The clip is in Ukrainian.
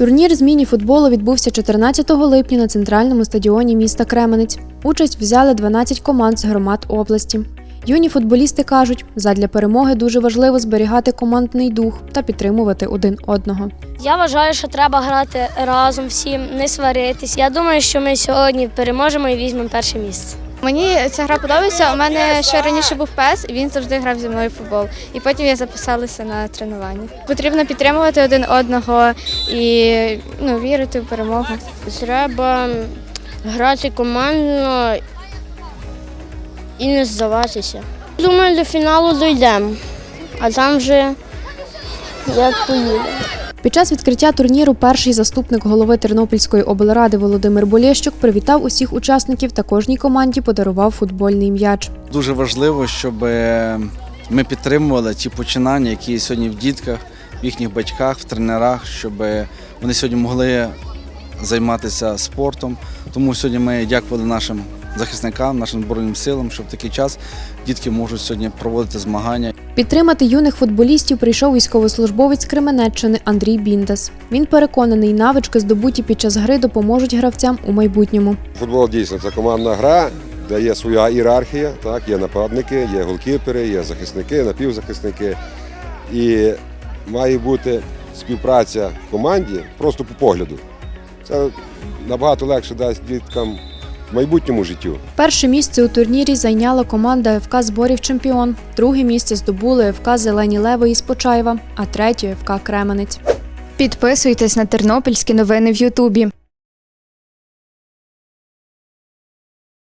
Турнір з міні-футболу відбувся 14 липня на центральному стадіоні міста Кременець. Участь взяли 12 команд з громад області. Юні футболісти кажуть, задля перемоги дуже важливо зберігати командний дух та підтримувати один одного. Я вважаю, що треба грати разом всім, не сваритись. Я думаю, що ми сьогодні переможемо і візьмемо перше місце. Мені ця гра подобається. У мене ще раніше був пес, і він завжди грав зі мною в футбол. І потім я записалася на тренування. Потрібно підтримувати один одного і ну, вірити в перемогу. Треба грати командно і не здаватися. Думаю, до фіналу дійдемо, а там вже як поїде. Під час відкриття турніру перший заступник голови Тернопільської облради Володимир Болєщук привітав усіх учасників та кожній команді подарував футбольний м'яч. Дуже важливо, щоб е, ми підтримували ті починання, які сьогодні в дітках, в їхніх батьках, в тренерах, щоб е, вони сьогодні могли займатися спортом. Тому сьогодні ми дякували нашим захисникам, нашим збройним силам, що в такий час дітки можуть сьогодні проводити змагання. Підтримати юних футболістів прийшов військовослужбовець Кременеччини Андрій Біндас. Він переконаний, навички, здобуті під час гри, допоможуть гравцям у майбутньому. Футбол дійсно це командна гра, де є своя ієрархія, так, є нападники, є голкіпери, є захисники, напівзахисники. І має бути співпраця в команді просто по погляду. Це набагато легше дасть діткам в майбутньому життю. Перше місце у турнірі зайняла команда ФК зборів Чемпіон. Друге місце здобули ФК Зелені Леви із Почаєва, а третє ФК Кременець. Підписуйтесь на тернопільські новини в Ютубі.